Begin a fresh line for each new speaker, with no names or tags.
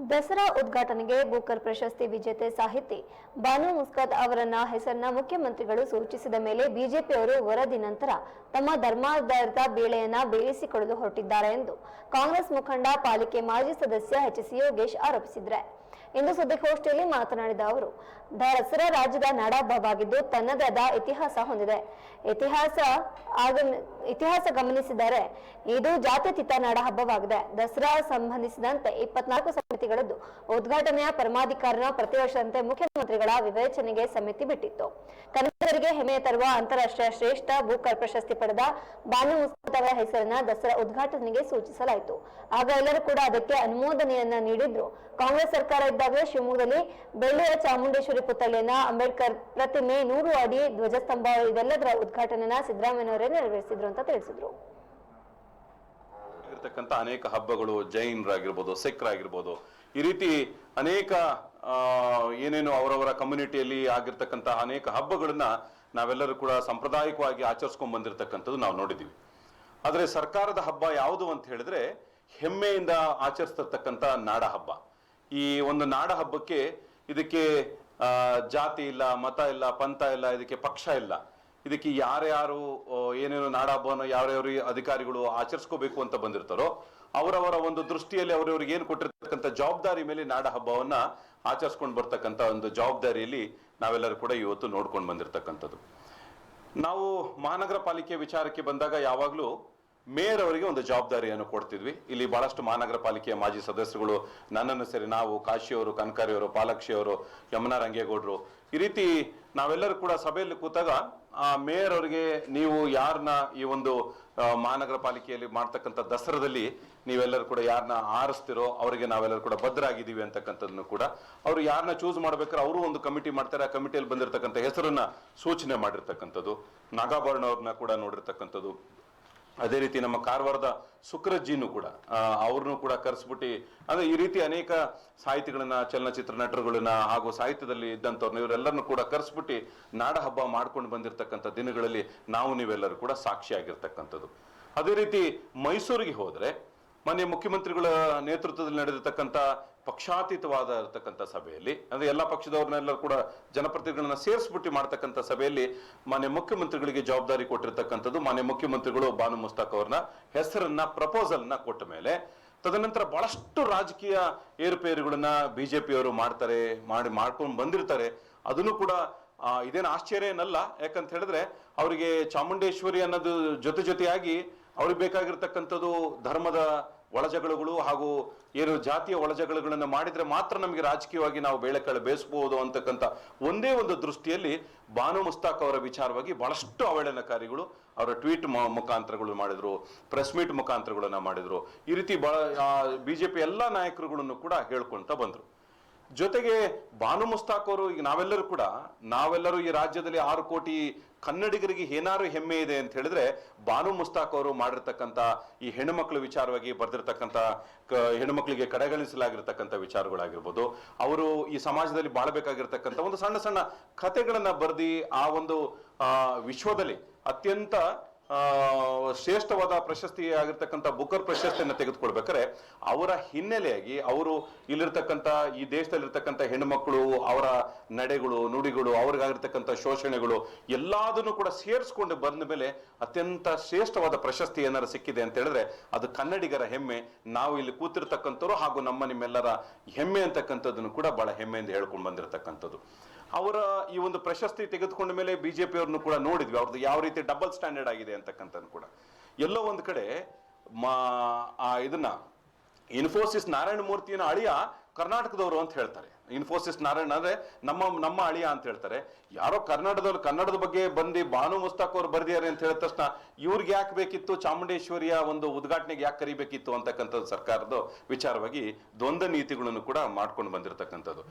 ದಸರಾ ಉದ್ಘಾಟನೆಗೆ ಬೂಕರ್ ಪ್ರಶಸ್ತಿ ವಿಜೇತೆ ಸಾಹಿತಿ ಬಾನು ಮುಸ್ಕತ್ ಅವರನ್ನ ಹೆಸರನ್ನ ಮುಖ್ಯಮಂತ್ರಿಗಳು ಸೂಚಿಸಿದ ಮೇಲೆ ಬಿಜೆಪಿಯವರು ವರದಿ ನಂತರ ತಮ್ಮ ಧರ್ಮಾಧಾರಿತ ಬೇಳೆಯನ್ನ ಬೇಯಿಸಿಕೊಳ್ಳಲು ಹೊರಟಿದ್ದಾರೆ ಎಂದು ಕಾಂಗ್ರೆಸ್ ಮುಖಂಡ ಪಾಲಿಕೆ ಮಾಜಿ ಸದಸ್ಯ ಎಚ್ ಸಿ ಯೋಗೇಶ್ ಆರೋಪಿಸಿದ್ದಾರೆ ಇಂದು ಸುದ್ದಿಗೋಷ್ಠಿಯಲ್ಲಿ ಮಾತನಾಡಿದ ಅವರು, ದಸರಾ ರಾಜ್ಯದ ನಾಡಹಬ್ಬವಾಗಿದ್ದು ತನ್ನದಾದ ಇತಿಹಾಸ ಹೊಂದಿದೆ. ಇತಿಹಾಸ ಆಗಮ, ಇತಿಹಾಸ ಗಮನಿಸಿದರೆ ಇದು ಜಾತ್ಯತೀತ ನಾಡಹಬ್ಬವಾಗಿದೆ. ದಸರಾ ಸಂಬಂಧಿಸಿದಂತೆ ಇಪ್ಪತ್ನಾಲ್ಕು ಸಮಿತಿಗಳದ್ದು ಉದ್ಘಾಟನೆಯ ಪರಮಾಧಿಕಾರನ ಪ್ರತಿ ವರ್ಷದಂತೆ ಮುಖ್ಯಮಂತ್ರಿಗಳ ವಿವೇಚನೆಗೆ ಸಮಿತಿ ಬಿಟ್ಟಿತ್ತು. ಹೆಮ್ಮೆಯ ತರುವ ಅಂತಾರಾಷ್ಟ್ರೀಯ ಶ್ರೇಷ್ಠ ಬೂಕರ್ ಪ್ರಶಸ್ತಿ ಪಡೆದ ಬಾನು ಉತ್ಸವ ಹೆಸರನ್ನ ದಸರಾ ಉದ್ಘಾಟನೆಗೆ ಸೂಚಿಸಲಾಯಿತು. ಆಗ ಎಲ್ಲರೂ ಕೂಡ ಅದಕ್ಕೆ ಅನುಮೋದನೆಯನ್ನ ನೀಡಿದ್ರು. ಕಾಂಗ್ರೆಸ್ ಸರ್ಕಾರ ಇದ್ದಾಗ ಶಿವಮೊಗ್ಗದಲ್ಲಿ ಬೆಳ್ಳಿಯ ಚಾಮುಂಡೇಶ್ವರಿ ಪುತ್ಥಳಿಯನ್ನ ಅಂಬೇಡ್ಕರ್ ಪ್ರತಿಮೆ ನೂರು ಅಡಿ ಧ್ವಜಸ್ತಂಭ ಇದೆಲ್ಲದರ ಉದ್ಘಾಟನೆನ ಸಿದ್ದರಾಮಯ್ಯನವರೇ ನೆರವೇರಿಸಿದ್ರು ಅಂತ ತಿಳಿಸಿದ್ರು.
ಅನೇಕ ಹಬ್ಬಗಳು ಜೈನರಾಗಿರ್ಬೋದು ಸಿಖ್ರಾಗಿರ್ಬೋದು ಈ ರೀತಿ ಅನೇಕ ಏನೇನು ಅವರವರ ಕಮ್ಯುನಿಟಿಯಲ್ಲಿ ಆಗಿರ್ತಕ್ಕಂತಹ ಅನೇಕ ಹಬ್ಬಗಳನ್ನ ನಾವೆಲ್ಲರೂ ಕೂಡ ಸಾಂಪ್ರದಾಯಿಕವಾಗಿ ಆಚರಿಸ್ಕೊಂಡ್ ಬಂದಿರತಕ್ಕಂಥದ್ದು ನಾವು ನೋಡಿದ್ದೀವಿ. ಆದರೆ ಸರ್ಕಾರದ ಹಬ್ಬ ಯಾವುದು ಅಂತ ಹೇಳಿದ್ರೆ ಹೆಮ್ಮೆಯಿಂದ ಆಚರಿಸ್ತಿರ್ತಕ್ಕಂಥ ನಾಡ ಹಬ್ಬ. ಈ ಒಂದು ನಾಡ ಹಬ್ಬಕ್ಕೆ ಇದಕ್ಕೆ ಜಾತಿ ಇಲ್ಲ, ಮತ ಇಲ್ಲ, ಪಂಥ ಇಲ್ಲ, ಇದಕ್ಕೆ ಪಕ್ಷ ಇಲ್ಲ. ಇದಕ್ಕೆ ಯಾರ್ಯಾರು ಏನೇನು ನಾಡ ಹಬ್ಬವನ್ನು ಯಾರ್ಯಾರು ಅಧಿಕಾರಿಗಳು ಆಚರಿಸ್ಕೋಬೇಕು ಅಂತ ಬಂದಿರ್ತಾರೋ ಅವರವರ ಒಂದು ದೃಷ್ಟಿಯಲ್ಲಿ ಅವರವ್ರಿಗೆ ಏನು ಕೊಟ್ಟಿರ್ತಕ್ಕಂಥ ಜವಾಬ್ದಾರಿ ಮೇಲೆ ನಾಡ ಹಬ್ಬವನ್ನ ಆಚರಿಸ್ಕೊಂಡು ಬರ್ತಕ್ಕಂಥ ಒಂದು ಜವಾಬ್ದಾರಿಯಲ್ಲಿ ನಾವೆಲ್ಲರೂ ಕೂಡ ಇವತ್ತು ನೋಡ್ಕೊಂಡು ಬಂದಿರತಕ್ಕಂಥದ್ದು. ನಾವು ಮಹಾನಗರ ಪಾಲಿಕೆ ವಿಚಾರಕ್ಕೆ ಬಂದಾಗ ಯಾವಾಗಲೂ ಮೇಯರ್ ಅವರಿಗೆ ಒಂದು ಜವಾಬ್ದಾರಿಯನ್ನು ಕೊಡ್ತಿದ್ವಿ. ಇಲ್ಲಿ ಬಹಳಷ್ಟು ಮಹಾನಗರ ಪಾಲಿಕೆಯ ಮಾಜಿ ಸದಸ್ಯರುಗಳು ನನ್ನನ್ನು ಸೇರಿ ನಾವು ಕಾಶಿಯವರು, ಕನಕಾರಿಯವರು, ಪಾಲಕ್ಷಿಯವರು ಯಮುನಾ ರಂಗೇಗೌಡರು ಈ ರೀತಿ ನಾವೆಲ್ಲರೂ ಕೂಡ ಸಭೆಯಲ್ಲಿ ಕೂತಾಗ ಆ ಮೇಯರ್ ಅವರಿಗೆ ನೀವು ಯಾರನ್ನ ಈ ಒಂದು ಮಹಾನಗರ ಪಾಲಿಕೆಯಲ್ಲಿ ಮಾಡ್ತಕ್ಕಂಥ ದಸರಾದಲ್ಲಿ ನೀವೆಲ್ಲರೂ ಕೂಡ ಯಾರನ್ನ ಆರಿಸ್ತಿರೋ ಅವರಿಗೆ ನಾವೆಲ್ಲರೂ ಕೂಡ ಬದ್ಧರಾಗಿದ್ದೀವಿ ಅಂತಕ್ಕಂಥದ್ದನ್ನು ಕೂಡ ಅವರು ಯಾರನ್ನ ಚೂಸ್ ಮಾಡ್ಬೇಕಾದ್ರೆ ಅವರು ಒಂದು ಕಮಿಟಿ ಮಾಡ್ತಾರೆ. ಆ ಕಮಿಟಿಯಲ್ಲಿ ಬಂದಿರತಕ್ಕಂಥ ಹೆಸರನ್ನ ಸೂಚನೆ ಮಾಡಿರ್ತಕ್ಕಂಥದ್ದು. ನಾಗಾಭರಣ ಅವ್ರನ್ನ ಕೂಡ ನೋಡಿರ್ತಕ್ಕಂಥದ್ದು. ಅದೇ ರೀತಿ ನಮ್ಮ ಕಾರವಾರದ ಸುಕ್ರಜ್ಜಿನೂ ಕೂಡ ಅವ್ರನ್ನೂ ಕೂಡ ಕರೆಸ್ಬಿಟ್ಟು, ಅಂದ್ರೆ ಈ ರೀತಿ ಅನೇಕ ಸಾಹಿತಿಗಳನ್ನ, ಚಲನಚಿತ್ರ ನಟರುಗಳನ್ನ ಹಾಗೂ ಸಾಹಿತ್ಯದಲ್ಲಿ ಇದ್ದಂಥವ್ರನ್ನ ಇವರೆಲ್ಲರನ್ನು ಕೂಡ ಕರೆಸ್ಬಿಟ್ಟು ನಾಡ ಹಬ್ಬ ಮಾಡ್ಕೊಂಡು ಬಂದಿರತಕ್ಕಂಥ ದಿನಗಳಲ್ಲಿ ನಾವು ನೀವೆಲ್ಲರೂ ಕೂಡ ಸಾಕ್ಷಿಯಾಗಿರ್ತಕ್ಕಂಥದ್ದು. ಅದೇ ರೀತಿ ಮೈಸೂರಿಗೆ ಹೋದ್ರೆ ಮಾನ್ಯ ಮುಖ್ಯಮಂತ್ರಿಗಳ ನೇತೃತ್ವದಲ್ಲಿ ನಡೆದಿರ್ತಕ್ಕಂಥ ಪಕ್ಷಾತೀತವಾದ ಇರತಕ್ಕಂಥ ಸಭೆಯಲ್ಲಿ, ಅಂದ್ರೆ ಎಲ್ಲ ಪಕ್ಷದವ್ರನ್ನೆಲ್ಲರೂ ಕೂಡ ಜನಪ್ರತಿನಿಧಿಗಳನ್ನ ಸೇರಿಸ್ಬಿಟ್ಟು ಮಾಡ್ತಕ್ಕಂಥ ಸಭೆಯಲ್ಲಿ ಮಾನ್ಯ ಮುಖ್ಯಮಂತ್ರಿಗಳಿಗೆ ಜವಾಬ್ದಾರಿ ಕೊಟ್ಟಿರ್ತಕ್ಕಂಥದ್ದು, ಮಾನ್ಯ ಮುಖ್ಯಮಂತ್ರಿಗಳು ಬಾನು ಮುಸ್ತಾಕ್ ಅವ್ರನ್ನ ಹೆಸರನ್ನ, ಪ್ರಪೋಸಲ್ನ ಕೊಟ್ಟ ಮೇಲೆ. ತದನಂತರ ಬಹಳಷ್ಟು ರಾಜಕೀಯ ಏರುಪೇರುಗಳನ್ನ ಬಿಜೆಪಿಯವರು ಮಾಡ್ತಾರೆ, ಮಾಡಿ ಮಾಡ್ಕೊಂಡು ಬಂದಿರ್ತಾರೆ. ಅದನ್ನು ಕೂಡ ಇದೇನು ಆಶ್ಚರ್ಯ ಏನಲ್ಲ. ಯಾಕಂತ ಹೇಳಿದ್ರೆ, ಅವರಿಗೆ ಚಾಮುಂಡೇಶ್ವರಿ ಅನ್ನೋದು ಜೊತೆ ಜೊತೆಯಾಗಿ ಅವ್ರಿಗೆ ಬೇಕಾಗಿರ್ತಕ್ಕಂಥದ್ದು ಧರ್ಮದ ಒಳಜಗಳಗಳು ಹಾಗೂ ಏನು ಜಾತಿಯ ಒಳಜಗಳಗಳನ್ನು ಮಾಡಿದರೆ ಮಾತ್ರ ನಮಗೆ ರಾಜಕೀಯವಾಗಿ ನಾವು ಬೇಳೆಕಾಳು ಬೇಯಿಸಬಹುದು ಅಂತಕ್ಕಂಥ ಒಂದೇ ಒಂದು ದೃಷ್ಟಿಯಲ್ಲಿ ಬಾನು ಮುಸ್ತಾಕ್ ಅವರ ವಿಚಾರವಾಗಿ ಬಹಳಷ್ಟು ಅವಹೇಳನಕಾರಿಗಳು ಅವರ ಟ್ವೀಟ್ ಮುಖಾಂತರಗಳು ಮಾಡಿದರು, ಪ್ರೆಸ್ ಮೀಟ್ ಮುಖಾಂತರಗಳನ್ನು ಮಾಡಿದರು. ಈ ರೀತಿ ಬಹಳ ಪಿ ಎಲ್ಲ ನಾಯಕರುಗಳನ್ನು ಕೂಡ ಹೇಳ್ಕೊಳ್ತಾ ಬಂದ್ರು. ಜೊತೆಗೆ ಬಾನು ಮುಸ್ತಾಕ್ ಅವರು ಈಗ ನಾವೆಲ್ಲರೂ ಕೂಡ, ನಾವೆಲ್ಲರೂ ಈ ರಾಜ್ಯದಲ್ಲಿ ಆರು ಕೋಟಿ ಕನ್ನಡಿಗರಿಗೆ ಏನಾರು ಹೆಮ್ಮೆ ಇದೆ ಅಂತ ಹೇಳಿದ್ರೆ ಬಾನು ಮುಸ್ತಾಕ್ ಅವರು ಮಾಡಿರ್ತಕ್ಕಂಥ ಈ ಹೆಣ್ಣುಮಕ್ಳ ವಿಚಾರವಾಗಿ ಬರೆದಿರ್ತಕ್ಕಂಥ ಹೆಣ್ಣುಮಕ್ಳಿಗೆ ಕಡೆಗಣಿಸಲಾಗಿರ್ತಕ್ಕಂಥ ವಿಚಾರಗಳಾಗಿರ್ಬೋದು. ಅವರು ಈ ಸಮಾಜದಲ್ಲಿ ಬಾಳಬೇಕಾಗಿರ್ತಕ್ಕಂಥ ಒಂದು ಸಣ್ಣ ಸಣ್ಣ ಕಥೆಗಳನ್ನ ಬರೆದಿ ಆ ಒಂದು ವಿಶ್ವದಲ್ಲಿ ಅತ್ಯಂತ ಶ್ರೇಷ್ಠವಾದ ಪ್ರಶಸ್ತಿ ಆಗಿರ್ತಕ್ಕಂಥ ಬುಕರ್ ಪ್ರಶಸ್ತಿಯನ್ನು ತೆಗೆದುಕೊಳ್ಬೇಕಾರೆ ಅವರ ಹಿನ್ನೆಲೆಯಾಗಿ ಅವರು ಇಲ್ಲಿರ್ತಕ್ಕಂಥ ಈ ದೇಶದಲ್ಲಿರ್ತಕ್ಕಂಥ ಹೆಣ್ಣುಮಕ್ಕಳು, ಅವರ ನಡೆಗಳು, ನುಡಿಗಳು, ಅವ್ರಿಗಾಗಿರ್ತಕ್ಕಂಥ ಶೋಷಣೆಗಳು ಎಲ್ಲದನ್ನು ಕೂಡ ಸೇರಿಸ್ಕೊಂಡು ಬಂದ ಮೇಲೆ ಅತ್ಯಂತ ಶ್ರೇಷ್ಠವಾದ ಪ್ರಶಸ್ತಿ ಏನಾರು ಸಿಕ್ಕಿದೆ ಅಂತ ಹೇಳಿದ್ರೆ ಅದು ಕನ್ನಡಿಗರ ಹೆಮ್ಮೆ. ನಾವು ಇಲ್ಲಿ ಕೂತಿರ್ತಕ್ಕಂಥವ್ರು ಹಾಗೂ ನಮ್ಮ ನಿಮ್ಮೆಲ್ಲರ ಹೆಮ್ಮೆ ಅಂತಕ್ಕಂಥದ್ದನ್ನು ಕೂಡ ಬಹಳ ಹೆಮ್ಮೆಯಿಂದ ಹೇಳ್ಕೊಂಡು ಬಂದಿರತಕ್ಕಂಥದ್ದು. ಅವರ ಈ ಒಂದು ಪ್ರಶಸ್ತಿ ತೆಗೆದುಕೊಂಡ ಮೇಲೆ ಬಿಜೆಪಿ ಅವ್ರನ್ನು ಕೂಡ ನೋಡಿದ್ವಿ. ಅವ್ರದ್ದು ಯಾವ ರೀತಿ ಡಬಲ್ ಸ್ಟ್ಯಾಂಡರ್ಡ್ ಆಗಿದೆ ಅಂತಕ್ಕಂಥದ್ದು ಕೂಡ. ಎಲ್ಲೋ ಒಂದು ಕಡೆ ಆ, ಇದನ್ನ ಇನ್ಫೋಸಿಸ್ ನಾರಾಯಣ ಮೂರ್ತಿಯನ್ನು ಅಳಿಯ ಕರ್ನಾಟಕದವರು ಅಂತ ಹೇಳ್ತಾರೆ. ಇನ್ಫೋಸಿಸ್ ನಾರಾಯಣ ಅಂದ್ರೆ ನಮ್ಮ ನಮ್ಮ ಅಳಿಯ ಅಂತ ಹೇಳ್ತಾರೆ. ಯಾರೋ ಕರ್ನಾಟಕದವ್ರು, ಕನ್ನಡದ ಬಗ್ಗೆ ಬಂದು ಭಾನು ಮುಸ್ತಾಕ್ ಅವ್ರು ಬರ್ದಿದ್ದಾರೆ ಅಂತ ಹೇಳಿದ ತಕ್ಷಣ ಇವ್ರಿಗೆ ಯಾಕೆ ಬೇಕಿತ್ತು? ಚಾಮುಂಡೇಶ್ವರಿಯ ಒಂದು ಉದ್ಘಾಟನೆಗೆ ಯಾಕೆ ಕರಿಬೇಕಿತ್ತು ಅಂತಕ್ಕಂಥದ್ದು ಸರ್ಕಾರದ ವಿಚಾರವಾಗಿ ದ್ವಂದ್ವ ನೀತಿಗಳನ್ನು ಕೂಡ ಮಾಡ್ಕೊಂಡು ಬಂದಿರತಕ್ಕಂಥದ್ದು.